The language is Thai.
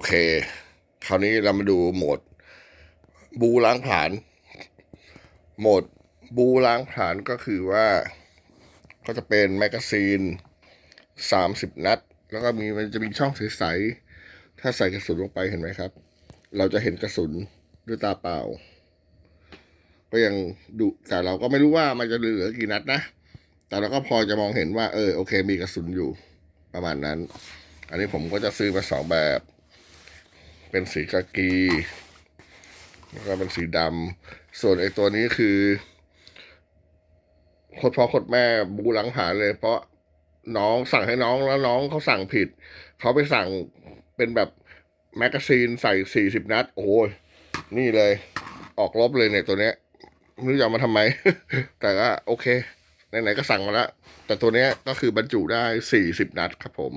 อเค คราวนี้เรามาดูโหมด บูล้างผลาญโหมดบูล้างผลาญก็คือว่า ก็จะเป็นแมกกาซีนสามสิบนัด แล้วก็มีมันจะมีช่องใสๆถ้าใส่กระสุนลงไปเห็นไหมครับ เราจะเห็นกระสุนด้วยตาเปล่า ก็ยังดูแต่เราก็ไม่รู้ว่ามันจะเหลือกี่นัดนะ แต่เราก็พอจะมองเห็นว่า เออโอเค มีกระสุนอยู่ประมาณนั้น อันนี้ผมก็จะซื้อมาสองแบบ เป็นสีกากีแล้วก็เป็นสีดำส่วนไอ้ตัวนี้คือโคตรพ่อโคตรแม่บูหลังผานเลย เพราะน้องสั่งให้น้องแล้วน้องเขาสั่งผิด เขาไปสั่งเป็นแบบแมกกาซีนใส่สี่สิบนัด โอ้ยนี่เลย ออกลบเลยเนี่ยตัวเนี้ยไม่รู้จะมาทำไม แต่ก็โอเค ไหนๆก็สั่งมาแล้ว แต่ตัวเนี้ยก็คือบรรจุได้สี่สิบนัดครับผม